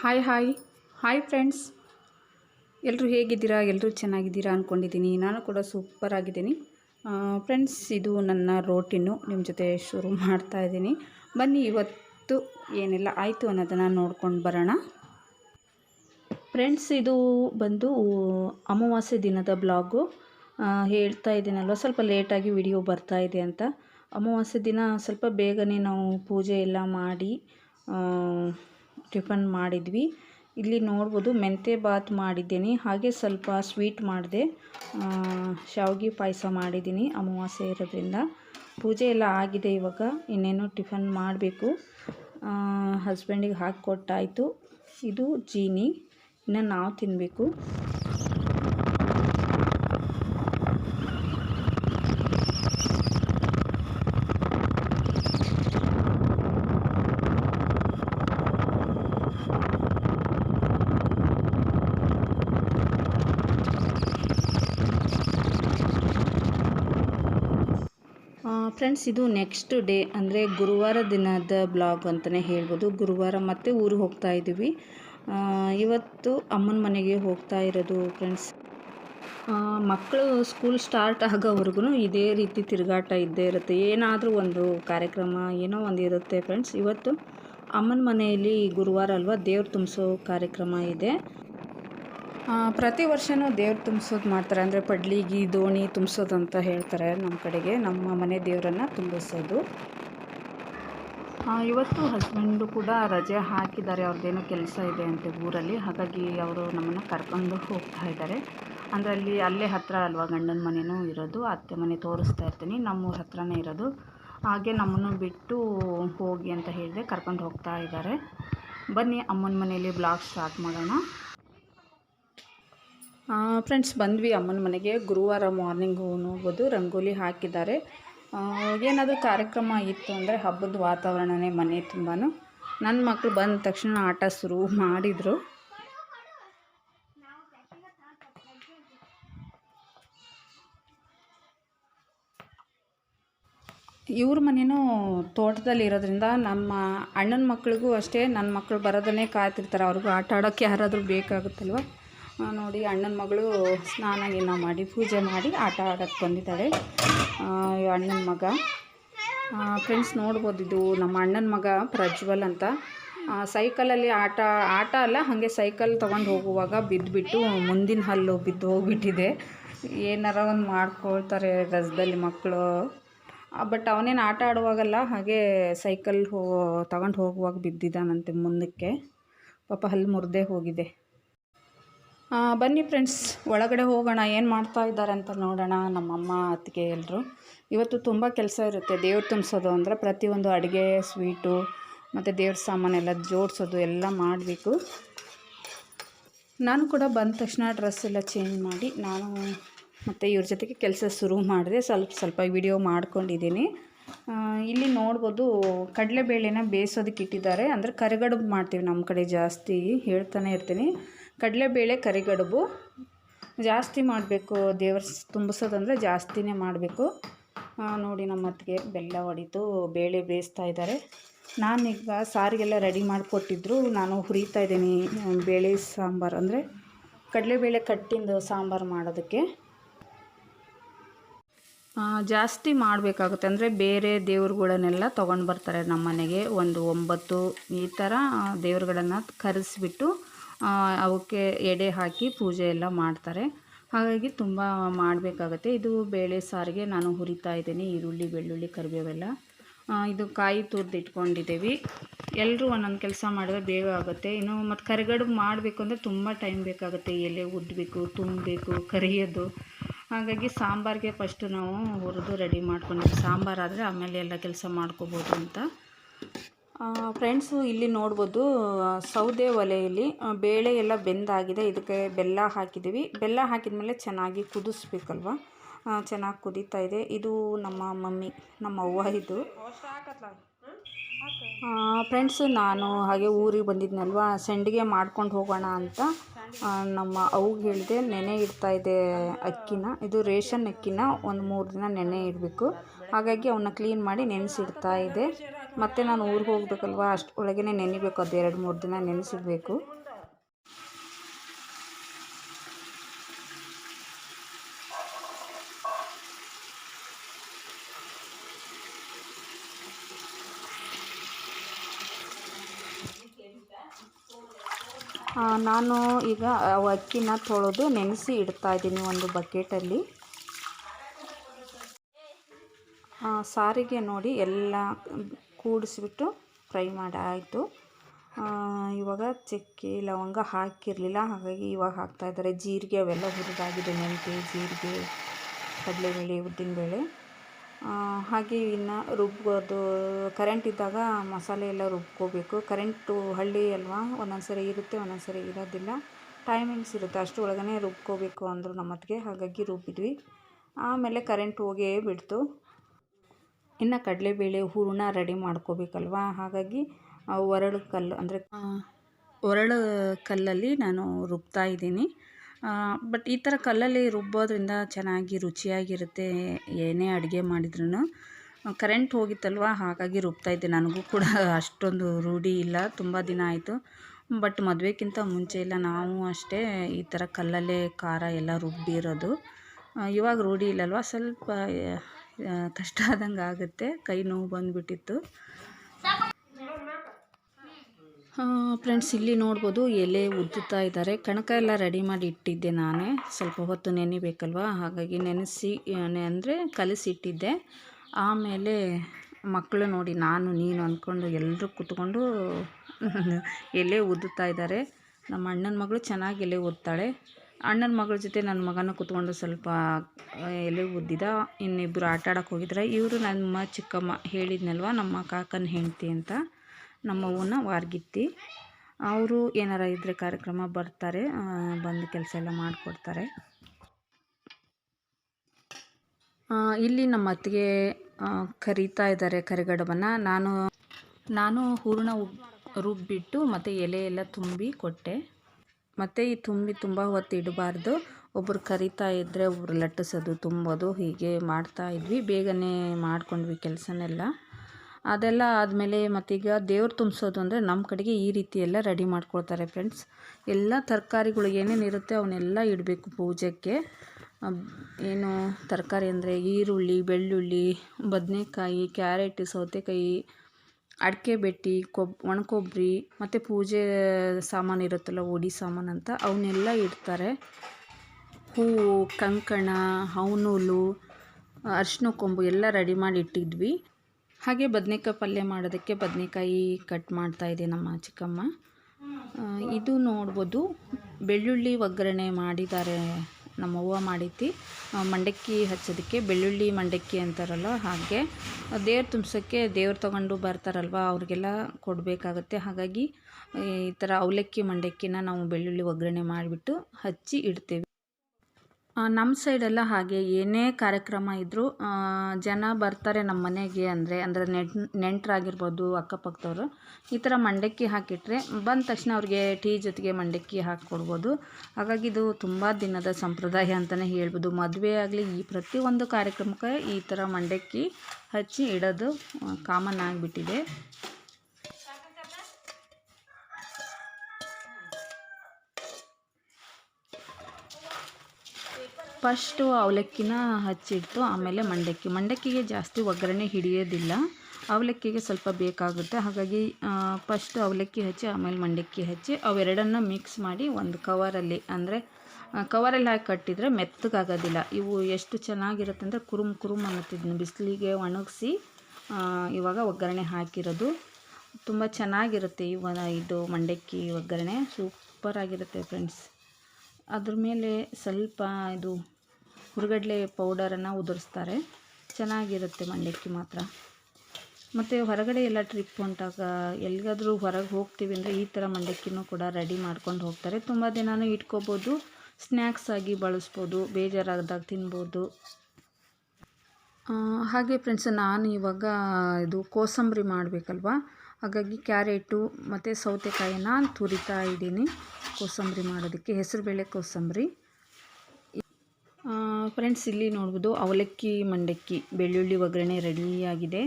Hi hi hi friends ಎಲ್ಲರೂ ಹೇಗಿದ್ದೀರಾ? ಎಲ್ಲರೂ ಚೆನ್ನಾಗಿದ್ದೀರಾ ಅಂದ್ಕೊಂಡಿದ್ದೀನಿ ನಾನು ಕೂಡ ಸೂಪರ್ ಆಗಿದ್ದೀನಿ. ಫ್ರೆಂಡ್ಸ್ ಇದು ನನ್ನ ರೋಟಿನು ನಿಮ್ಮ ಜೊತೆ ಶುರು ಮಾಡ್ತಾ ಇದ್ದೀನಿ. ಬನ್ನಿ, ಇವತ್ತು ಏನೆಲ್ಲ ಆಯಿತು ಅನ್ನೋದನ್ನು ನೋಡ್ಕೊಂಡು ಬರೋಣ. ಫ್ರೆಂಡ್ಸ್ ಇದು ಬಂದು ಅಮಾವಾಸ್ಯೆ ದಿನದ ಬ್ಲಾಗು ಹೇಳ್ತಾ ಇದ್ದೀನಲ್ವ? ಸ್ವಲ್ಪ ಲೇಟಾಗಿ ವಿಡಿಯೋ ಬರ್ತಾ ಇದೆ ಅಂತ. ಅಮಾವಾಸ್ಯೆ ದಿನ ಸ್ವಲ್ಪ ಬೇಗನೆ ನಾವು ಪೂಜೆ ಎಲ್ಲ ಮಾಡಿ ಟಿಫನ್ ಮಾಡಿದ್ವಿ. ಇಲ್ಲಿ ನೋಡ್ಬೋದು ಮೆಂತೆ ಬಾತ್ ಮಾಡಿದ್ದೀನಿ. ಹಾಗೆ ಸ್ವಲ್ಪ ಸ್ವೀಟ್ ಮಾಡಿದೆ. ಶಾವಿಗೆ ಪಾಯಸ ಮಾಡಿದ್ದೀನಿ ಅಮಾವಾಸ್ಯೆ ಇರೋದ್ರಿಂದ. ಪೂಜೆ ಎಲ್ಲ ಆಗಿದೆ ಇವಾಗ. ಇನ್ನೇನು ಟಿಫನ್ ಮಾಡಬೇಕು. ಹಸ್ಬೆಂಡಿಗೆ ಹಾಕಿ ಕೊಟ್ಟಾಯಿತು ಇದು ಜೀನಿ ಇನ್ನು ನಾವು ತಿನ್ನಬೇಕು ಫ್ರೆಂಡ್ಸ್, ಇದು ನೆಕ್ಸ್ಟ್ ಡೇ, ಅಂದರೆ ಗುರುವಾರ ದಿನದ ಬ್ಲಾಗ್ ಅಂತಲೇ ಹೇಳ್ಬೋದು. ಗುರುವಾರ ಮತ್ತೆ ಊರಿಗೆ ಹೋಗ್ತಾ ಇದ್ದೀವಿ. ಇವತ್ತು ಅಮ್ಮನ ಮನೆಗೆ ಹೋಗ್ತಾ ಇರೋದು ಫ್ರೆಂಡ್ಸ್. ಮಕ್ಕಳು ಸ್ಕೂಲ್ ಸ್ಟಾರ್ಟ್ ಆಗೋವರೆಗೂ ಇದೇ ರೀತಿ ತಿರುಗಾಟ ಇದ್ದೇ ಇರುತ್ತೆ. ಏನಾದರೂ ಒಂದು ಕಾರ್ಯಕ್ರಮ, ಏನೋ ಒಂದು ಇರುತ್ತೆ ಫ್ರೆಂಡ್ಸ್. ಇವತ್ತು ಅಮ್ಮನ ಮನೆಯಲ್ಲಿ ಗುರುವಾರ ಅಲ್ವಾ ದೇವ್ರು ತುಂಬಿಸೋ ಕಾರ್ಯಕ್ರಮ ಇದೆ. ಪ್ರತಿ ವರ್ಷವೂ ದೇವ್ರು ತುಂಬಿಸೋದು ಮಾಡ್ತಾರೆ. ಅಂದರೆ ಪಡ್ಲಿಗಿ ದೋಣಿ ತುಂಬಿಸೋದು ಅಂತ ಹೇಳ್ತಾರೆ ನಮ್ಮ ಕಡೆಗೆ. ನಮ್ಮ ಮನೆ ದೇವರನ್ನು ತುಂಬಿಸೋದು. ಇವತ್ತು ಹಸ್ಬೆಂಡು ಕೂಡ ರಜೆ ಹಾಕಿದ್ದಾರೆ. ಅವ್ರದ್ದೇನೋ ಕೆಲಸ ಇದೆ ಅಂತೆ ಊರಲ್ಲಿ. ಹಾಗಾಗಿ ಅವರು ನಮ್ಮನ್ನು ಕರ್ಕೊಂಡು ಹೋಗ್ತಾ ಇದ್ದಾರೆ. ಅಂದರೆ ಅಲ್ಲಿ, ಅಲ್ಲೇ ಹತ್ತಿರ ಅಲ್ವಾ ಗಂಡನ ಮನೆಯೂ ಇರೋದು. ಅತ್ತೆ ಮನೆ ತೋರಿಸ್ತಾ ಇರ್ತೀನಿ. ನಮ್ಮೂರ ಹತ್ರನೇ ಇರೋದು. ಹಾಗೆ ನಮ್ಮನ್ನು ಬಿಟ್ಟು ಹೋಗಿ ಅಂತ ಹೇಳಿದೆ. ಕರ್ಕೊಂಡು ಹೋಗ್ತಾ ಇದ್ದಾರೆ. ಬನ್ನಿ, ಅಮ್ಮನ ಮನೆಯಲ್ಲಿ ಬ್ಲಾಗ್ ಸ್ಟಾರ್ಟ್ ಮಾಡೋಣ. ಫ್ರೆಂಡ್ಸ್ ಬಂದ್ವಿ ಅಮ್ಮನ ಮನೆಗೆ. ಗುರುವಾರ ಮಾರ್ನಿಂಗು ನೋಡ್ಬೋದು ರಂಗೋಲಿ ಹಾಕಿದ್ದಾರೆ. ಏನಾದರೂ ಕಾರ್ಯಕ್ರಮ ಇತ್ತು ಅಂದರೆ ಹಬ್ಬದ ವಾತಾವರಣನೇ ಮನೆ ತುಂಬಾ ನನ್ನ ಮಕ್ಕಳು ಬಂದ ತಕ್ಷಣ ಆಟ ಶುರು ಮಾಡಿದರು. ಇವ್ರ ಮನೆಯೂ ತೋಟದಲ್ಲಿ ಇರೋದ್ರಿಂದ ನಮ್ಮ ಅಣ್ಣನ ಮಕ್ಕಳಿಗೂ ಅಷ್ಟೇ. ನನ್ನ ಮಕ್ಕಳು ಬರೋದನ್ನೇ ಕಾಯ್ತಿರ್ತಾರೆ. ಅವ್ರಿಗೂ ಆಟ ಆಡೋಕ್ಕೆ ಯಾರಾದರೂ ಬೇಕಾಗುತ್ತಲ್ವ? ನೋಡಿ ಅಣ್ಣನ ಮಗಳು ಸ್ನಾನ ಗಿನ್ನ ಮಾಡಿ, ಪೂಜೆ ಮಾಡಿ ಆಟ ಆಡೋಕ್ಕೆ ಬಂದಿದ್ದಾಳೆ ಅಣ್ಣನ ಮಗ. ಫ್ರೆಂಡ್ಸ್ ನೋಡ್ಬೋದು ಇದು ನಮ್ಮ ಅಣ್ಣನ ಮಗ ಪ್ರಜ್ವಲ್ ಅಂತ. ಸೈಕಲಲ್ಲಿ ಆಟ ಆಟ ಅಲ್ಲ, ಹಾಗೆ ಸೈಕಲ್ ತೊಗೊಂಡು ಹೋಗುವಾಗ ಬಿದ್ದುಬಿಟ್ಟು ಮುಂದಿನ ಹಲ್ಲು ಬಿದ್ದು ಹೋಗ್ಬಿಟ್ಟಿದೆ. ಏನಾರ ಒಂದು ಮಾಡ್ಕೊಳ್ತಾರೆ ರಸದಲ್ಲಿ ಮಕ್ಕಳು ಬಟ್ ಅವನೇನು ಆಟ ಆಡುವಾಗಲ್ಲ, ಹಾಗೆ ಸೈಕಲ್ ಹೋ, ತಗೊಂಡು ಹೋಗುವಾಗ ಬಿದ್ದಿದ್ದಾನಂತೆ ಮುಂದಕ್ಕೆ. ಪಾಪ ಹಲ್ಲು ಮುರಿದೇ ಹೋಗಿದೆ. ಬನ್ನಿ ಫ್ರೆಂಡ್ಸ್, ಒಳಗಡೆ ಹೋಗೋಣ, ಏನು ಮಾಡ್ತಾ ಇದ್ದಾರೆ ಅಂತ ನೋಡೋಣ ನಮ್ಮಮ್ಮ ಅತ್ತಿಗೆ ಎಲ್ಲರೂ ಇವತ್ತು ತುಂಬ ಕೆಲಸ ಇರುತ್ತೆ. ದೇವ್ರು ತುಂಬಿಸೋದು ಅಂದರೆ ಪ್ರತಿಯೊಂದು ಅಡುಗೆ, ಸ್ವೀಟು, ಮತ್ತು ದೇವ್ರ ಸಾಮಾನೆಲ್ಲ ಜೋಡಿಸೋದು ಎಲ್ಲ ಮಾಡಬೇಕು. ನಾನು ಕೂಡ ಬಂದ ತಕ್ಷಣ ಡ್ರೆಸ್ ಎಲ್ಲ ಚೇಂಜ್ ಮಾಡಿ, ನಾನು ಮತ್ತು ಇವ್ರ ಜೊತೆಗೆ ಕೆಲಸ ಶುರು ಮಾಡಿದೆ. ಸ್ವಲ್ಪ ಸ್ವಲ್ಪ ವಿಡಿಯೋ ಮಾಡ್ಕೊಂಡಿದ್ದೀನಿ. ಇಲ್ಲಿ ನೋಡ್ಬೋದು, ಕಡಲೆಬೇಳೆನ ಬೇಯಿಸೋದಕ್ಕೆ ಇಟ್ಟಿದ್ದಾರೆ. ಅಂದರೆ ಕರಿಗಡುಬು ಮಾಡ್ತೀವಿ ನಮ್ಮ ಕಡೆ ಜಾಸ್ತಿ ಹೇಳ್ತಾನೆ ಇರ್ತೀನಿ. ಕಡಲೆಬೇಳೆ ಕರಿಗಡುಬು. ಜಾಸ್ತಿ ಮಾಡಬೇಕು ದೇವ್ರ ತುಂಬಿಸೋದಂದರೆ ಜಾಸ್ತಿನೇ ಮಾಡಬೇಕು. ನೋಡಿ ನಮ್ಮ ಅತ್ತಿಗೆ ಬೆಲ್ಲ ಹೊಡಿತು ಬೇಳೆ ಬೇಯಿಸ್ತಾ ಇದ್ದಾರೆ. ನಾನೀಗ ಸಾರಿಗೆಲ್ಲ ರೆಡಿ ಮಾಡಿಕೊಟ್ಟಿದ್ರು. ನಾನು ಹುರಿತಾ ಇದ್ದೀನಿ ಬೇಳೆ ಸಾಂಬಾರು ಅಂದರೆ ಕಡಲೆಬೇಳೆ ಕಟ್ಟಿಂದು ಸಾಂಬಾರು ಮಾಡೋದಕ್ಕೆ. ಜಾಸ್ತಿ ಮಾಡಬೇಕಾಗುತ್ತೆ ಅಂದರೆ ಬೇರೆ ದೇವ್ರುಗಳನ್ನೆಲ್ಲ ತೊಗೊಂಡು ಬರ್ತಾರೆ ನಮ್ಮ ಮನೆಗೆ ಒಂದು ಒಂಬತ್ತು ಈ ಥರ ದೇವ್ರುಗಳನ್ನು ಕರೆಸಿಬಿಟ್ಟು ಅವಕ್ಕೆ ಎಡೆ ಹಾಕಿ ಪೂಜೆ ಎಲ್ಲ ಮಾಡ್ತಾರೆ. ಹಾಗಾಗಿ ತುಂಬ ಮಾಡಬೇಕಾಗತ್ತೆ. ಇದು ಬೇಳೆ ಸಾರಿಗೆ ನಾನು ಹುರಿತಾ ಇದ್ದೀನಿ, ಈರುಳ್ಳಿ, ಬೆಳ್ಳುಳ್ಳಿ, ಕರಿಬೇವೆಲ್ಲ. ಇದು ಕಾಯಿ ತುರ್ದು ಇಟ್ಕೊಂಡಿದ್ದೀವಿ. ಎಲ್ಲರೂ ಒಂದೊಂದು ಕೆಲಸ ಮಾಡಿದ್ರೆ ಬೇಗ ಆಗುತ್ತೆ. ಇನ್ನು ಮತ್ತು ಕರಿಗಡುಬು ಮಾಡಬೇಕು ಅಂದರೆ ತುಂಬ ಟೈಮ್ ಬೇಕಾಗುತ್ತೆ. ಎಲೆ ಉದ್ದಬೇಕು ತುಂಬಬೇಕು, ಕರಿಯೋದು. ಹಾಗಾಗಿ ಸಾಂಬಾರಿಗೆ ಫಸ್ಟು ನಾವು ಹುರಿದು ರೆಡಿ ಮಾಡ್ಕೊಂಡಿದ್ವಿ ಸಾಂಬಾರಾದರೆ ಆಮೇಲೆ ಎಲ್ಲ ಕೆಲಸ ಮಾಡ್ಕೋಬೋದು ಅಂತ. ಫ್ರೆಂಡ್ಸು ಇಲ್ಲಿ ನೋಡ್ಬೋದು ಸೌದೆ ಒಲೆಯಲ್ಲಿ ಬೇಳೆ ಎಲ್ಲ ಬೆಂದಾಗಿದೆ. ಇದಕ್ಕೆ ಬೆಲ್ಲ ಹಾಕಿದ್ದೀವಿ. ಬೆಲ್ಲ ಹಾಕಿದ್ಮೇಲೆ ಚೆನ್ನಾಗಿ ಕುದಿಸ್ಬೇಕಲ್ವ? ಚೆನ್ನಾಗಿ ಕುದೀತಾ ಇದೆ. ಇದು ನಮ್ಮ ಮಮ್ಮಿ, ನಮ್ಮ ಅವ್ವ ಇದು. ಫ್ರೆಂಡ್ಸು ನಾನು ಹಾಗೆ ಊರಿಗೆ ಬಂದಿದ್ನಲ್ವ? ಸಂಡಿಗೆ ಮಾಡ್ಕೊಂಡು ಹೋಗೋಣ ಅಂತ ನಮ್ಮ ಅವ್ಗೆ ಹೇಳಿದೆ. ನೆನೆ ಇಡ್ತಾ ಇದೆ ಅಕ್ಕಿನ. ಇದು ರೇಷನ್ ಅಕ್ಕಿನ. ಒಂದು ಮೂರು ದಿನ ನೆನೆ ಇಡಬೇಕು. ಹಾಗಾಗಿ ಅವನ್ನ ಕ್ಲೀನ್ ಮಾಡಿ ನೆನೆಸಿಡ್ತಾ ಇದೆ. ಮತ್ತೆ ನಾನು ಊರಿಗೆ ಹೋಗ್ಬೇಕಲ್ವ? ಅಷ್ಟು ಒಳಗೆ ನೆನಿಬೇಕು. ಅದು ಎರಡು ಮೂರು ದಿನ ನೆನೆಸಿಡ್ಬೇಕು. ಆ, ನಾನು ಈಗ ಅಕ್ಕಿನ ತೊಳೆದು ನೆನೆಸಿ ಇಡ್ತಾ ಇದ್ದೀನಿ ಒಂದು ಬಕೆಟಲ್ಲಿ. ಸಾರಿಗೆ ನೋಡಿ ಎಲ್ಲ ಕೂಡಿಸ್ಬಿಟ್ಟು ಫ್ರೈ ಮಾಡಿ ಆಯಿತು ಇವಾಗ ಚಕ್ಕೆ, ಲವಂಗ ಹಾಕಿರಲಿಲ್ಲ. ಹಾಗಾಗಿ ಇವಾಗ ಹಾಕ್ತಾಯಿದ್ದಾರೆ ಜೀರಿಗೆ ಅವೆಲ್ಲ ಹುರಿದಾಗಿದೆ ಮೆಂತ್ಯ, ಜೀರಿಗೆ, ಕಡಲೆಬೇಳೆ, ಉದ್ದಿನಬೇಳೆ. ಹಾಗೆ ಇನ್ನು ರುಬ್ಬೋದು. ಕರೆಂಟ್ ಇದ್ದಾಗ ಮಸಾಲೆ ಎಲ್ಲ ರುಬ್ಕೋಬೇಕು. ಕರೆಂಟು ಹಳ್ಳಿ ಅಲ್ವಾ? ಒಂದೊಂದು ಸರಿ ಇರುತ್ತೆ ಒಂದೊಂದು ಸರಿ ಇರೋದಿಲ್ಲ. ಟೈಮಿಂಗ್ಸ್ ಇರುತ್ತೆ. ಅಷ್ಟು ಒಳಗನೆ ರುಬ್ಕೋಬೇಕು ಅಂದರು ನಮ್ಮತ್ತಿಗೆ ಹಾಗಾಗಿ ರುಬ್ಬಿದ್ವಿ. ಆಮೇಲೆ ಕರೆಂಟ್ ಹೋಗೇ ಬಿಡ್ತು. ಇನ್ನು ಕಡಲೆಬೇಳೆ ಹೂರಣ ರೆಡಿ ಮಾಡ್ಕೋಬೇಕಲ್ವ? ಹಾಗಾಗಿ ಒರಳು ಕಲ್ಲು ಅಂದರೆ ಒರಳು ಕಲ್ಲಲ್ಲಿ ನಾನು ರುಬ್ತಾ ಇದ್ದೀನಿ. ಬಟ್ ಈ ಥರ ಕಲ್ಲಲ್ಲಿ ರುಬ್ಬೋದ್ರಿಂದ ಚೆನ್ನಾಗಿ ರುಚಿಯಾಗಿರುತ್ತೆ ಏನೇ ಅಡುಗೆ ಮಾಡಿದ್ರೂ ಕರೆಂಟ್ ಹೋಗಿತ್ತಲ್ವ? ಹಾಗಾಗಿ ರುಬ್ತಾ ಇದ್ದೆ. ನನಗೂ ಕೂಡ ಅಷ್ಟೊಂದು ರೂಢಿ ಇಲ್ಲ. ತುಂಬ ದಿನ ಆಯಿತು. ಬಟ್ ಮದುವೆಗಿಂತ ಮುಂಚೆ ಇಲ್ಲ ನಾವು ಅಷ್ಟೇ ಈ ಥರ ಕಲ್ಲಲ್ಲೇ ಖಾರ ಎಲ್ಲ ರುಬ್ಬಿರೋದು. ಇವಾಗ ರೂಢಿ ಇಲ್ಲಲ್ವ? ಸ್ವಲ್ಪ ಕಷ್ಟ ಆದಂಗೆ ಆಗುತ್ತೆ. ಕೈ ನೋವು ಬಂದುಬಿಟ್ಟಿತ್ತು. ಫ್ರೆಂಡ್ಸ್ ಇಲ್ಲಿ ನೋಡ್ಬೋದು ಎಲೆ ಉದ್ದುತ್ತಾ ಇದ್ದಾರೆ. ಕಣಕ ಎಲ್ಲ ರೆಡಿ ಮಾಡಿ ಇಟ್ಟಿದ್ದೆ ನಾನೇ. ಸ್ವಲ್ಪ ಹೊತ್ತು ನೆನಿಬೇಕಲ್ವ? ಹಾಗಾಗಿ ನೆನೆಸಿ ಅಂದರೆ ಕಲಸಿ ಇಟ್ಟಿದ್ದೆ ಆಮೇಲೆ ಮಕ್ಕಳು ನೋಡಿ, ನಾನು, ನೀನು ಅಂದ್ಕೊಂಡು ಎಲ್ಲರೂ ಕೂತ್ಕೊಂಡು ಎಲೆ ಉದ್ದುತ್ತಾ ಇದ್ದಾರೆ. ನಮ್ಮ ಅಣ್ಣನ ಮಗಳು ಚೆನ್ನಾಗಿ ಎಲೆ ಉದ್ತಾಳೆ. ಅಣ್ಣನ ಮಗಳ ಜೊತೆ ನನ್ನ ಮಗನ ಕೂತ್ಕೊಂಡು ಸ್ವಲ್ಪ ಎಲೆ ಉದ್ದಿದ ಇನ್ನಿಬ್ಬರು ಆಟ ಆಡೋಕೆ ಹೋಗಿದ್ರೆ. ಇವರು ನಮ್ಮ ಚಿಕ್ಕಮ್ಮ ಹೇಳಿದ್ನಲ್ವ, ನಮ್ಮ ಕಾಕನ ಹೆಂಡತಿ ಅಂತ. ನಮ್ಮವ್ವನ ವಾರ್ಗಿತ್ತಿ. ಅವರು ಏನಾರ ಇದ್ದರೆ ಕಾರ್ಯಕ್ರಮ ಬರ್ತಾರೆ ಬಂದು ಕೆಲಸ ಎಲ್ಲ ಮಾಡಿಕೊಡ್ತಾರೆ. ಇಲ್ಲಿ ನಮ್ಮ ಅತ್ತಿಗೆ ಕರಿತಾ ಇದ್ದಾರೆ ಕರಿಗಡಬನ್ನು. ನಾನು ನಾನು ಹೂರಣ ರುಬ್ಬಿಟ್ಟು ಮತ್ತು ಎಲೆ ಎಲ್ಲ ತುಂಬಿ ಕೊಟ್ಟೆ. ಮತ್ತು ಈ ತುಂಬಿ ತುಂಬ ಹೊತ್ತು ಇಡಬಾರ್ದು. ಒಬ್ಬರು ಕರಿತಾ ಇದ್ದರೆ ಒಬ್ಬರು ಲಟ್ಟಿಸೋದು, ತುಂಬೋದು, ಹೀಗೆ ಮಾಡ್ತಾ ಇದ್ವಿ. ಬೇಗನೆ ಮಾಡ್ಕೊಂಡ್ವಿ ಕೆಲಸನೆಲ್ಲ. ಅದೆಲ್ಲ ಆದಮೇಲೆ ಮತ್ತೀಗ ದೇವ್ರು ತುಂಬಿಸೋದು ಅಂದರೆ ನಮ್ಮ ಕಡೆಗೆ ಈ ರೀತಿ ಎಲ್ಲ ರೆಡಿ ಮಾಡ್ಕೊಳ್ತಾರೆ ಫ್ರೆಂಡ್ಸ್. ಎಲ್ಲ ತರಕಾರಿಗಳು ಏನೇನಿರುತ್ತೆ ಅವನ್ನೆಲ್ಲ ಇಡಬೇಕು ಪೂಜೆಗೆ. ಏನು ತರಕಾರಿ ಅಂದರೆ ಈರುಳ್ಳಿ, ಬೆಳ್ಳುಳ್ಳಿ, ಬದನೆಕಾಯಿ, ಕ್ಯಾರೆಟ್, ಸೌತೆಕಾಯಿ ಅಡಿಕೆ ಬೆಟ್ಟಿ, ಕೊಬ್ ಒಣಕೊಬ್ಬರಿ ಮತ್ತು ಪೂಜೆ ಸಾಮಾನು ಇರುತ್ತಲ್ಲ ಒಡಿ ಸಾಮಾನು ಅಂತ, ಅವನ್ನೆಲ್ಲ ಇಡ್ತಾರೆ. ಹೂವು, ಕಂಕಣ ಹವನೂಲು ಅರಿಶಿನ ಕೊಂಬು ಎಲ್ಲ ರೆಡಿ ಮಾಡಿ ಇಟ್ಟಿದ್ವಿ. ಹಾಗೆ ಬದನೆಕಾಯಿ ಪಲ್ಯ ಮಾಡೋದಕ್ಕೆ ಬದನೆಕಾಯಿ ಕಟ್ ಮಾಡ್ತಾ ಇದೆ ನಮ್ಮ ಚಿಕ್ಕಮ್ಮ. ಇದು ನೋಡ್ಬೋದು. ಬೆಳ್ಳುಳ್ಳಿ ಒಗ್ಗರಣೆ ಮಾಡಿದ್ದಾರೆ ನಮ್ಮವ್ವ ಮಾಡೈತಿ ಮಂಡಕ್ಕಿ ಹಚ್ಚೋದಕ್ಕೆ, ಬೆಳ್ಳುಳ್ಳಿ ಮಂಡಕ್ಕಿ ಅಂತಾರಲ್ಲ, ಹಾಗೆ. ದೇವ್ರು ತುಂಬಿಸೋಕ್ಕೆ ದೇವ್ರು ತಗೊಂಡು ಬರ್ತಾರಲ್ವ, ಅವ್ರಿಗೆಲ್ಲ ಕೊಡಬೇಕಾಗತ್ತೆ. ಹಾಗಾಗಿ ಈ ಥರ ಅವಲಕ್ಕಿ ಮಂಡಕ್ಕಿನ ನಾವು ಬೆಳ್ಳುಳ್ಳಿ ಒಗ್ಗರಣೆ ಮಾಡಿಬಿಟ್ಟು ಹಚ್ಚಿ ಇಡ್ತೇವೆ. ನಮ್ಮ ಸೈಡೆಲ್ಲ ಹಾಗೆ ಏನೇ ಕಾರ್ಯಕ್ರಮ ಇದ್ದರೂ ಜನ ಬರ್ತಾರೆ ನಮ್ಮ ಮನೆಗೆ ಅಂದರೆ ಅಂದರೆ ನೆಂಟ್, ನೆಂಟರಾಗಿರ್ಬೋದು ಅಕ್ಕಪಕ್ಕದವರು. ಈ ಥರ ಮಂಡಕ್ಕಿ ಹಾಕಿಟ್ರೆ ಬಂದ ತಕ್ಷಣ ಅವ್ರಿಗೆ ಟೀ ಜೊತೆಗೆ ಮಂಡಕ್ಕಿ ಹಾಕ್ಕೊಡ್ಬೋದು. ಹಾಗಾಗಿ ಇದು ತುಂಬ ದಿನದ ಸಂಪ್ರದಾಯ ಅಂತಲೇ ಹೇಳ್ಬೋದು. ಮದುವೆ ಆಗಲಿ, ಈ ಪ್ರತಿಯೊಂದು ಕಾರ್ಯಕ್ರಮಕ್ಕೆ ಈ ಥರ ಮಂಡಕ್ಕಿ ಹಚ್ಚಿ ಇಡೋದು ಕಾಮನ್ ಆಗಿಬಿಟ್ಟಿದೆ. ಫಸ್ಟು ಅವಲಕ್ಕಿನ ಹಚ್ಚಿಟ್ಟು ಆಮೇಲೆ ಮಂಡಕ್ಕಿ. ಮಂಡಕ್ಕಿಗೆ ಜಾಸ್ತಿ ಒಗ್ಗರಣೆ ಹಿಡಿಯೋದಿಲ್ಲ. ಅವಲಕ್ಕಿಗೆ ಸ್ವಲ್ಪ ಬೇಕಾಗುತ್ತೆ. ಹಾಗಾಗಿ ಫಸ್ಟ್ ಅವಲಕ್ಕಿ ಹಚ್ಚಿ, ಆಮೇಲೆ ಮಂಡಕ್ಕಿ ಹಚ್ಚಿ, ಅವೆರಡನ್ನು ಮಿಕ್ಸ್ ಮಾಡಿ ಒಂದು ಕವರಲ್ಲಿ, ಅಂದರೆ ಕವರಲ್ಲಿ ಹಾಕಿ ಕಟ್ಟಿದರೆ ಮೆತ್ತಗಾಗೋದಿಲ್ಲ. ಇವು ಎಷ್ಟು ಚೆನ್ನಾಗಿರುತ್ತೆ ಅಂದರೆ ಕುರುಮ್ ಕುರುಮ್ ಅನ್ನತ್ತಿದ್ನ ಬಿಸಿಲಿಗೆ ಒಣಗಿಸಿ ಇವಾಗ ಒಗ್ಗರಣೆ ಹಾಕಿರೋದು. ತುಂಬ ಚೆನ್ನಾಗಿರುತ್ತೆ ಇವ ಇದು ಮಂಡಕ್ಕಿ ಒಗ್ಗರಣೆ. ಸೂಪರಾಗಿರುತ್ತೆ ಫ್ರೆಂಡ್ಸ್. ಅದ್ರ ಮೇಲೆ ಸ್ವಲ್ಪ ಇದು ಹುರುಗಡಲೆ ಪೌಡರನ್ನು ಉದುರಿಸ್ತಾರೆ. ಚೆನ್ನಾಗಿರುತ್ತೆ ಮಂಡಕ್ಕಿ ಮಾತ್ರ. ಮತ್ತು ಹೊರಗಡೆ ಎಲ್ಲ ಟ್ರಿಪ್ ಹೊಂಟಾಗ ಎಲ್ಲಿಗಾದರೂ ಹೊರಗೆ ಹೋಗ್ತೀವಿ ಅಂದರೆ ಈ ಥರ ಮಂಡಕ್ಕಿನೂ ಕೂಡ ರೆಡಿ ಮಾಡ್ಕೊಂಡು ಹೋಗ್ತಾರೆ. ತುಂಬ ದಿನವೂ ಇಟ್ಕೋಬೋದು ಸ್ನ್ಯಾಕ್ಸ್ ಆಗಿ ಬಳಸ್ಬೋದು, ಬೇಜಾರಾದಾಗ ತಿನ್ಬೋದು. ಹಾಗೆ ಫ್ರೆಂಡ್ಸ್ ನಾನು ಇವಾಗ ಇದು ಕೋಸಂಬರಿ ಮಾಡಬೇಕಲ್ವಾ? ಹಾಗಾಗಿ ಕ್ಯಾರೆಟು ಮತ್ತು ಸೌತೆಕಾಯಿನ ತುರಿತಾ ಇದ್ದೀನಿ. ಕೋಸಂಬರಿ ಮಾಡೋದಕ್ಕೆ ಹೆಸರುಬೇಳೆ ಕೋಸಂಬರಿ. ಫ್ರೆಂಡ್ಸ್ ಇಲ್ಲಿ ನೋಡ್ಬೋದು ಅವಲಕ್ಕಿ, ಮಂಡಕ್ಕಿ, ಬೆಳ್ಳುಳ್ಳಿ ಒಗ್ಗರಣೆ ರೆಡಿಯಾಗಿದೆ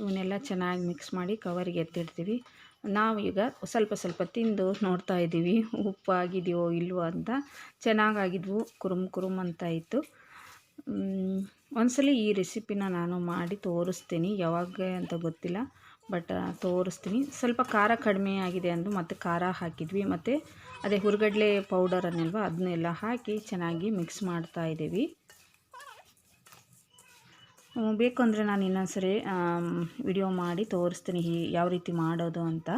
ಇವನ್ನೆಲ್ಲ ಚೆನ್ನಾಗಿ ಮಿಕ್ಸ್ ಮಾಡಿ ಕವರಿಗೆ ಎತ್ತಿಡ್ತೀವಿ. ನಾವು ಈಗ ಸ್ವಲ್ಪ ಸ್ವಲ್ಪ ತಿಂದು ನೋಡ್ತಾ ಇದ್ದೀವಿ. ಉಪ್ಪಾಗಿದೆಯೋ ಇಲ್ವೋ ಅಂತ. ಚೆನ್ನಾಗಾಗಿದ್ವು, ಕುರುಮ್ ಕುರುಮ್ ಅಂತ ಇತ್ತು. ಒಂದ್ಸಲಿ ಈ ರೆಸಿಪಿನ ನಾನು ಮಾಡಿ ತೋರಿಸ್ತೀನಿ. ಯಾವಾಗ ಅಂತ ಗೊತ್ತಿಲ್ಲ. ಬಟ್ ತೋರಿಸ್ತೀನಿ. ಸ್ವಲ್ಪ ಖಾರ ಕಡಿಮೆ ಆಗಿದೆ ಅಂದು ಮತ್ತು ಖಾರ ಹಾಕಿದ್ವಿ. ಮತ್ತು ಅದೇ ಹುರ್ಗಡ್ಲೆ ಪೌಡರ್ ಅನ್ನಲ್ವ ಅದನ್ನೆಲ್ಲ ಹಾಕಿ ಚೆನ್ನಾಗಿ ಮಿಕ್ಸ್ ಮಾಡ್ತಾ ಇದ್ದೀವಿ. ಬೇಕು ಅಂದರೆ ನಾನು ಇನ್ನೊಂದ್ಸರಿ ವಿಡಿಯೋ ಮಾಡಿ ತೋರಿಸ್ತೀನಿ ಯಾವ ರೀತಿ ಮಾಡೋದು ಅಂತ.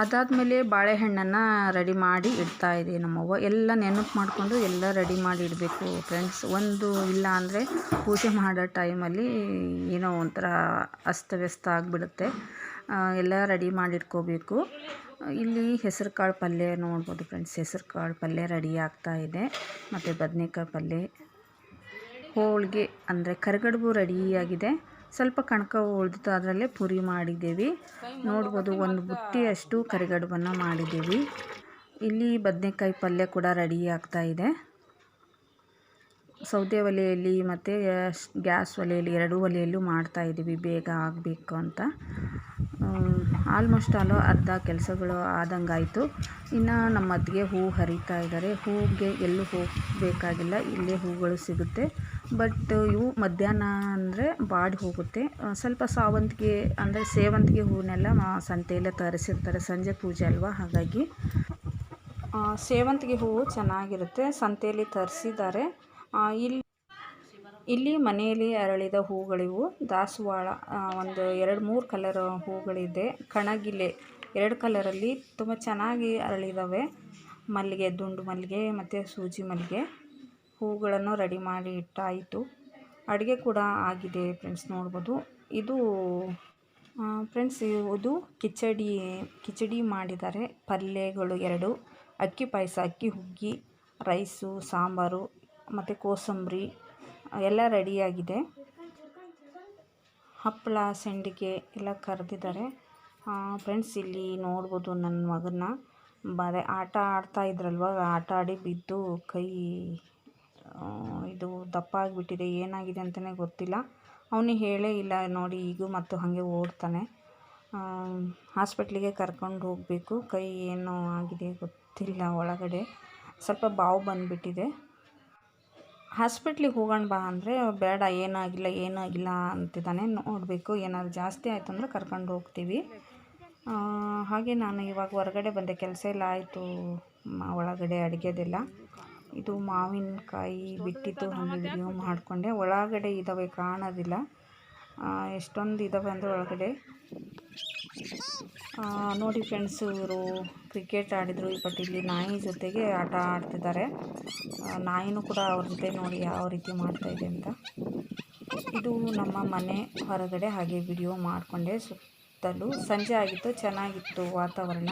ಅದಾದಮೇಲೆ ಬಾಳೆಹಣ್ಣನ್ನು ರೆಡಿ ಮಾಡಿ ಇಡ್ತಾ ಇದೆ ನಮ್ಮವ್ವ. ಎಲ್ಲ ನೆನಪು ಮಾಡಿಕೊಂಡು ಎಲ್ಲ ರೆಡಿ ಮಾಡಿ ಇಡಬೇಕು ಫ್ರೆಂಡ್ಸ್ ಒಂದು ಇಲ್ಲ ಅಂದರೆ ಪೂಜೆ ಮಾಡೋ ಟೈಮಲ್ಲಿ ಏನೋ ಒಂಥರ ಅಸ್ತವ್ಯಸ್ತ ಆಗಿಬಿಡುತ್ತೆ. ಎಲ್ಲ ರೆಡಿ ಮಾಡಿ ಇಟ್ಕೋಬೇಕು. ಇಲ್ಲಿ ಹೆಸರು ಕಾಳು ಪಲ್ಯ ನೋಡ್ಬೋದು ಫ್ರೆಂಡ್ಸ್ ಹೆಸರು ಕಾಳು ಪಲ್ಯ ರೆಡಿ ಆಗ್ತಾ ಇದೆ. ಮತ್ತು ಬದನೆಕಾಯಿ ಪಲ್ಯ, ಹೋಳಿಗೆ ಅಂದರೆ ಕರಿಗಡುಬು ರೆಡಿಯಾಗಿದೆ ಸ್ವಲ್ಪ ಕಣಕ ಉಳಿದಿತ್ತು, ಅದರಲ್ಲೇ ಪುರಿ ಮಾಡಿದ್ದೀವಿ. ನೋಡ್ಬೋದು, ಒಂದು ಬುಟ್ಟಿಯಷ್ಟು ಕರಿಗಡುಬನ್ನು ಮಾಡಿದ್ದೀವಿ. ಇಲ್ಲಿ ಬದನೆಕಾಯಿ ಪಲ್ಯ ಕೂಡ ರೆಡಿ ಆಗ್ತಾ ಇದೆ. ಸೌದೆ ಒಲೆಯಲ್ಲಿ ಮತ್ತು ಗ್ಯಾಸ್ ಒಲೆಯಲ್ಲಿ, ಎರಡೂ ಒಲೆಯಲ್ಲೂ ಮಾಡ್ತಾಯಿದ್ದೀವಿ ಬೇಗ ಆಗಬೇಕು ಅಂತ. ಆಲ್ಮೋಸ್ಟ್ ಆಲು ಅರ್ಧ ಕೆಲಸಗಳು ಆದಂಗಾಯಿತು. ಇನ್ನು ನಮ್ಮ ಅತ್ತಿಗೆ ಹೂ ಹರಿತಾ ಇದ್ದಾರೆ. ಹೂಗೆ ಎಲ್ಲೂ ಹೋಗಬೇಕಾಗಿಲ್ಲ, ಇಲ್ಲೇ ಹೂಗಳು ಸಿಗುತ್ತೆ. ಬಟ್ ಇವು ಮಧ್ಯಾಹ್ನ ಅಂದರೆ ಬಾಡಿ ಹೋಗುತ್ತೆ. ಸ್ವಲ್ಪ ಸಾವಂತಿಗೆ ಅಂದರೆ ಸೇವಂತಿಗೆ ಹೂವನ್ನೆಲ್ಲ ಸಂತೆಯಲ್ಲ ತರಿಸಿರ್ತಾರೆ. ಸಂಜೆ ಪೂಜೆ ಅಲ್ವಾ? ಹಾಗಾಗಿ ಸೇವಂತಿಗೆ ಹೂವು ಚೆನ್ನಾಗಿರುತ್ತೆ. ಸಂತೆಯಲ್ಲಿ ತರಿಸಿದ್ದಾರೆ. ಇಲ್ಲಿ ಇಲ್ಲಿ ಮನೆಯಲ್ಲಿ ಅರಳಿದ ಹೂಗಳಿವು ದಾಸವಾಳ ಒಂದು ಎರಡು ಮೂರು ಕಲರ್ ಹೂಗಳಿದೆ. ಕಣಗಿಲೆ ಎರಡು ಕಲರಲ್ಲಿ ತುಂಬ ಚೆನ್ನಾಗಿ ಅರಳಿದಾವೆ. ಮಲ್ಲಿಗೆ, ದುಂಡು ಮಲ್ಲಿಗೆ ಮತ್ತು ಸೂಜಿ ಮಲ್ಲಿಗೆ. ಹೂಗಳನ್ನು ರೆಡಿ ಮಾಡಿ ಇಟ್ಟಾಯಿತು. ಅಡುಗೆ ಕೂಡ ಆಗಿದೆ ಫ್ರೆಂಡ್ಸ್ ನೋಡ್ಬೋದು. ಇದು ಫ್ರೆಂಡ್ಸ್ ಇದು ಕಿಚಡಿ ಕಿಚಡಿ ಮಾಡಿದ್ದಾರೆ. ಪಲ್ಯಗಳು ಎರಡು, ಅಕ್ಕಿ ಪಾಯಸ, ಅಕ್ಕಿ ಹುಗ್ಗಿ, ರೈಸು, ಸಾಂಬಾರು, ಮತ್ತು ಕೋಸಂಬರಿ, ಎಲ್ಲ ರೆಡಿಯಾಗಿದೆ ಹಪ್ಪಳ, ಸಂಡಿಗೆ ಎಲ್ಲ ಕರೆದಿದ್ದಾರೆ. ಫ್ರೆಂಡ್ಸ್ ಇಲ್ಲಿ ನೋಡ್ಬೋದು ನನ್ನ ಮಗನ ಬರೆ, ಆಟ ಆಡ್ತಾ ಇದ್ರಲ್ವ? ಆಟ ಆಡಿ ಬಿದ್ದು ಕೈ ಇದು ದಪ್ಪ ಆಗಿಬಿಟ್ಟಿದೆ ಏನಾಗಿದೆ ಅಂತಲೇ ಗೊತ್ತಿಲ್ಲ. ಅವನು ಹೇಳೇ ಇಲ್ಲ, ನೋಡಿ ಈಗೂ ಮತ್ತು ಹಾಗೆ ಓಡ್ತಾನೆ. ಹಾಸ್ಪಿಟ್ಲಿಗೆ ಕರ್ಕೊಂಡು ಹೋಗಬೇಕು. ಕೈ ಏನು ಆಗಿದೆ ಗೊತ್ತಿಲ್ಲ ಒಳಗಡೆ. ಸ್ವಲ್ಪ ಬಾವು ಬಂದುಬಿಟ್ಟಿದೆ. ಹಾಸ್ಪಿಟ್ಲಿಗೆ ಹೋಗೋಣ ಬಾ ಅಂದರೆ, ಬೇಡ, ಏನಾಗಿಲ್ಲ ಏನಾಗಿಲ್ಲ ಅಂತಿದ್ದಾನೆ. ನೋಡಬೇಕು, ಏನಾದ್ರು ಜಾಸ್ತಿ ಆಯಿತು ಅಂದರೆ ಕರ್ಕೊಂಡು ಹೋಗ್ತೀವಿ. ಹಾಗೆ ನಾನು ಇವಾಗ ಹೊರಗಡೆ ಬಂದೆ. ಕೆಲಸ ಎಲ್ಲ ಆಯಿತು ಒಳಗಡೆ ಅಡುಗೆದೆಲ್ಲ. ಇದು ಮಾವಿನಕಾಯಿ ಬಿಟ್ಟಿದ್ದು ಹಾಗೆ ವಿಡಿಯೋ ಮಾಡಿಕೊಂಡೆ. ಒಳಗಡೆ ಇದ್ದಾವೆ ಕಾಣೋದಿಲ್ಲ. ಎಷ್ಟೊಂದು ಇದ್ದಾವೆ ಅಂದರೆ ಒಳಗಡೆ. ನೋಡಿ ಫ್ರೆಂಡ್ಸ್ ಇವರು ಕ್ರಿಕೆಟ್ ಆಡಿದರು ಬಟ್ ಇಲ್ಲಿ ನಾಯಿ ಜೊತೆಗೆ ಆಟ ಆಡ್ತಿದ್ದಾರೆ. ನಾಯಿನೂ ಕೂಡ ಅವ್ರ ಜೊತೆ ನೋಡಿ ಯಾವ ರೀತಿ ಮಾಡ್ತಾ ಇದೆ ಅಂತ. ಇದು ನಮ್ಮ ಮನೆ ಹೊರಗಡೆ ಹಾಗೆ ವಿಡಿಯೋ ಮಾಡಿಕೊಂಡೆ. ಸುತ್ತಲೂ ಸಂಜೆ ಆಗಿತ್ತು, ಚೆನ್ನಾಗಿತ್ತು ವಾತಾವರಣ.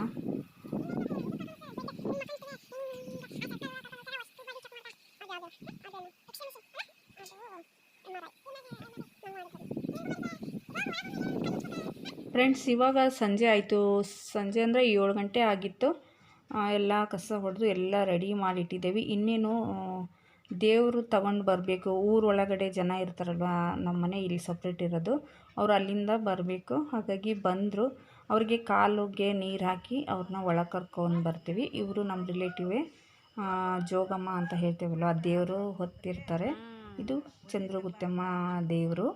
ಫ್ರೆಂಡ್ಸ್, ಇವಾಗ ಸಂಜೆ ಆಯಿತು. ಸಂಜೆ ಅಂದರೆ ಏಳು ಗಂಟೆ ಆಗಿತ್ತು. ಎಲ್ಲ ಕಸ ಹೊಡೆದು ಎಲ್ಲ ರೆಡಿ ಮಾಡಿಟ್ಟಿದ್ದೇವೆ. ಇನ್ನೇನು ದೇವರು ತಗೊಂಡು ಬರಬೇಕು. ಊರೊಳಗಡೆ ಜನ ಇರ್ತಾರಲ್ವ ನಮ್ಮ ಮನೆ ಇಲ್ಲಿ ಸಪ್ರೇಟ್ ಇರೋದು. ಅವರು ಅಲ್ಲಿಂದ ಬರಬೇಕು. ಹಾಗಾಗಿ ಬಂದರು. ಅವ್ರಿಗೆ ಕಾಲುಗೆ ನೀರು ಹಾಕಿ ಅವ್ರನ್ನ ಒಳಗೆ ಕರ್ಕೊಂಡು ಬರ್ತೀವಿ. ಇವರು ನಮ್ಮ ರಿಲೇಟಿವೇ ಜೋಗಮ್ಮ ಅಂತ ಹೇಳ್ತೇವಲ್ವ, ಆ ದೇವರು ಹೊತ್ತಿರ್ತಾರೆ. ಇದು ಚಂದ್ರಗುತ್ತಮ್ಮ ದೇವರು.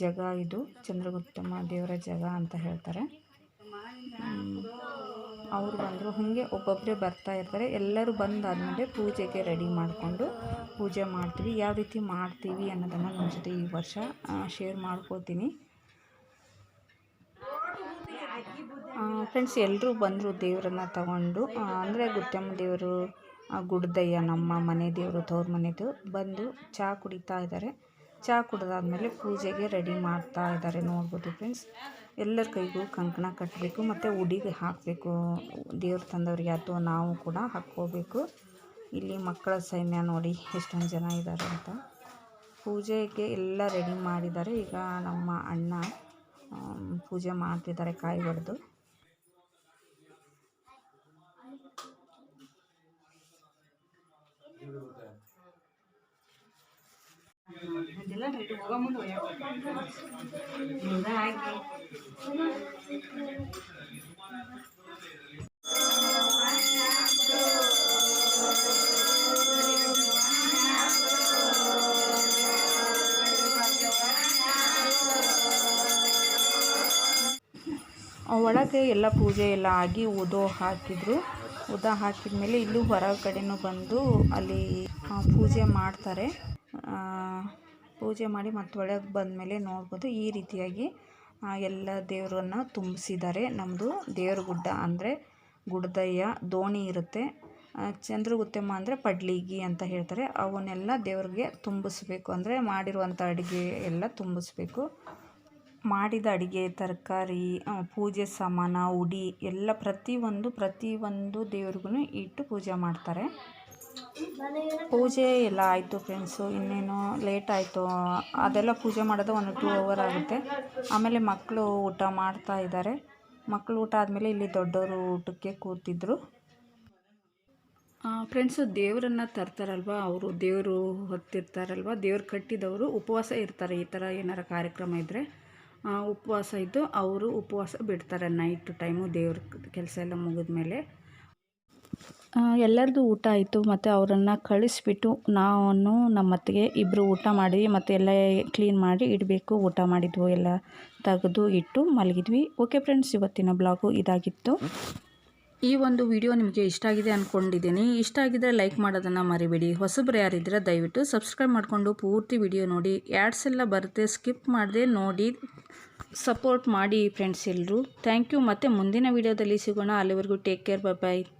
ಜಗ ಇದು ಚಂದ್ರಗುಪ್ತಮ್ಮ ದೇವರ ಜಗ ಅಂತ ಹೇಳ್ತಾರೆ. ಅವರು ಬಂದರು. ಹಾಗೆ ಒಬ್ಬೊಬ್ಬರೇ ಬರ್ತಾ ಇರ್ತಾರೆ. ಎಲ್ಲರೂ ಬಂದಾದಮೇಲೆ ಪೂಜೆಗೆ ರೆಡಿ ಮಾಡಿಕೊಂಡು ಪೂಜೆ ಮಾಡ್ತೀವಿ. ಯಾವ ರೀತಿ ಮಾಡ್ತೀವಿ ಅನ್ನೋದನ್ನು ನಿಮ್ಮ ಜೊತೆ ಈ ವರ್ಷ ಶೇರ್ ಮಾಡ್ಕೋತೀನಿ. ಫ್ರೆಂಡ್ಸ್ ಎಲ್ಲರೂ ಬಂದರು ದೇವರನ್ನ ತಗೊಂಡು. ಅಂದರೆ ಗುತ್ತಮ್ಮ ದೇವರು ಗುಡ್ದಯ್ಯ ನಮ್ಮ ಮನೆ ದೇವರು, ತವ್ರ ಮನೆದು ಬಂದು ಚಹಾ ಕುಡಿತಾ ಇದ್ದಾರೆ. ಚಹಾ ಕುಡಿದಾದ್ಮೇಲೆ ಪೂಜೆಗೆ ರೆಡಿ ಮಾಡ್ತಾ ಇದ್ದಾರೆ. ನೋಡ್ಬೋದು ಫ್ರೆಂಡ್ಸ್, ಎಲ್ಲರ ಕೈಗೂ ಕಂಕಣ ಕಟ್ಟಬೇಕು, ಮತ್ತು ಉಡಿಗೆ ಹಾಕಬೇಕು. ದೇವ್ರು ತಂದವರಿಗೆ ಅಥವಾ ನಾವು ಕೂಡ ಹಾಕ್ಕೋಬೇಕು. ಇಲ್ಲಿ ಮಕ್ಕಳ ಸೈನ್ಯ ನೋಡಿ ಎಷ್ಟೊಂದು ಜನ ಇದ್ದಾರೆ ಅಂತ. ಪೂಜೆಗೆ ಎಲ್ಲ ರೆಡಿ ಮಾಡಿದ್ದಾರೆ. ಈಗ ನಮ್ಮ ಅಣ್ಣ ಪೂಜೆ ಮಾಡ್ತಿದ್ದಾರೆ ಕಾಯಿ ಒಳಗೆ ಎಲ್ಲ ಪೂಜೆ ಎಲ್ಲ ಆಗಿ ಉದೋ ಹಾಕಿದ್ರು. ಉದ ಹಾಕಿದ ಮೇಲೆ ಇಲ್ಲೂ ಹೊರಗಡೆನೂ ಬಂದು ಅಲ್ಲಿ ಪೂಜೆ ಮಾಡ್ತಾರೆ. ಪೂಜೆ ಮಾಡಿ ಮತ್ತೆ ಒಳಗೆ ಬಂದಮೇಲೆ ನೋಡ್ಬೋದು ಈ ರೀತಿಯಾಗಿ ಎಲ್ಲ ದೇವರನ್ನ ತುಂಬಿಸಿದ್ದಾರೆ. ನಮ್ಮದು ದೇವ್ರ ಗುಡ್ಡ ಅಂದರೆ ಗುಡ್ದಯ್ಯ ದೋಣಿ ಇರುತ್ತೆ. ಚಂದ್ರಗುತ್ತೆಮ್ಮ ಅಂದರೆ ಪಡ್ಲಿಗಿ ಅಂತ ಹೇಳ್ತಾರೆ. ಅವನ್ನೆಲ್ಲ ದೇವ್ರಿಗೆ ತುಂಬಿಸ್ಬೇಕು ಅಂದರೆ ಮಾಡಿರುವಂಥ ಅಡುಗೆ ಎಲ್ಲ ತುಂಬಿಸ್ಬೇಕು. ಮಾಡಿದ ಅಡುಗೆ, ತರಕಾರಿ ಪೂಜೆ ಸಾಮಾನು, ಉಡಿ ಎಲ್ಲ ಪ್ರತಿಯೊಂದು ಪ್ರತಿಯೊಂದು ದೇವ್ರಿಗೂ ಇಟ್ಟು ಪೂಜೆ ಮಾಡ್ತಾರೆ. ಪೂಜೆ ಎಲ್ಲ ಆಯಿತು ಫ್ರೆಂಡ್ಸು ಇನ್ನೇನು ಲೇಟ್ ಆಯಿತು. ಅದೆಲ್ಲ ಪೂಜೆ ಮಾಡೋದು ಒಂದು ಟೂ ಅವರ್ ಆಗುತ್ತೆ. ಆಮೇಲೆ ಮಕ್ಕಳು ಊಟ ಮಾಡ್ತಾ ಇದ್ದಾರೆ. ಮಕ್ಕಳು ಊಟ ಆದಮೇಲೆ ಇಲ್ಲಿ ದೊಡ್ಡವರು ಊಟಕ್ಕೆ ಕೂತಿದ್ರು. ಫ್ರೆಂಡ್ಸು ದೇವರನ್ನು ತರ್ತಾರಲ್ವ? ಅವರು ದೇವರು ಹೊತ್ತಿರ್ತಾರಲ್ವ? ದೇವ್ರು ಕಟ್ಟಿದವರು ಉಪವಾಸ ಇರ್ತಾರೆ. ಈ ಥರ ಏನಾರ ಕಾರ್ಯಕ್ರಮ ಇದ್ದರೆ ಉಪವಾಸ ಇದ್ದು ಅವರು ಉಪವಾಸ ಬಿಡ್ತಾರೆ. ನೈಟ್ ಟೈಮು ದೇವ್ರ ಕೆಲಸ ಎಲ್ಲ ಮುಗಿದ್ಮೇಲೆ. ಎಲ್ಲರದು ಊಟ ಆಯಿತು, ಮತ್ತು ಅವರನ್ನು ಕಳಿಸ್ಬಿಟ್ಟು ನಾನು ನಮ್ಮ ಅತ್ತಿಗೆ ಇಬ್ಬರು ಊಟ ಮಾಡಿ, ಮತ್ತು ಎಲ್ಲ ಕ್ಲೀನ್ ಮಾಡಿ ಇಡಬೇಕು, ಊಟ ಮಾಡಿದ್ವು, ಎಲ್ಲ ತೆಗೆದು ಇಟ್ಟು ಮಲಗಿದ್ವಿ. ಓಕೆ ಫ್ರೆಂಡ್ಸ್ ಇವತ್ತಿನ ಬ್ಲಾಗು ಇದಾಗಿತ್ತು. ಈ ಒಂದು ವಿಡಿಯೋ ನಿಮಗೆ ಇಷ್ಟ ಆಗಿದೆ ಅಂದ್ಕೊಂಡಿದ್ದೀನಿ ಇಷ್ಟ ಆಗಿದ್ದರೆ ಲೈಕ್ ಮಾಡೋದನ್ನು ಮರಿಬೇಡಿ. ಹೊಸಬ್ರು ಯಾರಿದ್ದೀರ ದಯವಿಟ್ಟು ಸಬ್ಸ್ಕ್ರೈಬ್ ಮಾಡಿಕೊಂಡು ಪೂರ್ತಿ ವಿಡಿಯೋ ನೋಡಿ. ಆ್ಯಡ್ಸ್ ಎಲ್ಲ ಬರುತ್ತೆ ಸ್ಕಿಪ್ ಮಾಡದೆ ನೋಡಿ ಸಪೋರ್ಟ್ ಮಾಡಿ ಫ್ರೆಂಡ್ಸ್ ಎಲ್ಲರೂ ಥ್ಯಾಂಕ್ ಯು ಮತ್ತು ಮುಂದಿನ ವಿಡಿಯೋದಲ್ಲಿ ಸಿಗೋಣ. ಅಲ್ಲಿವರೆಗೂ take care bye bye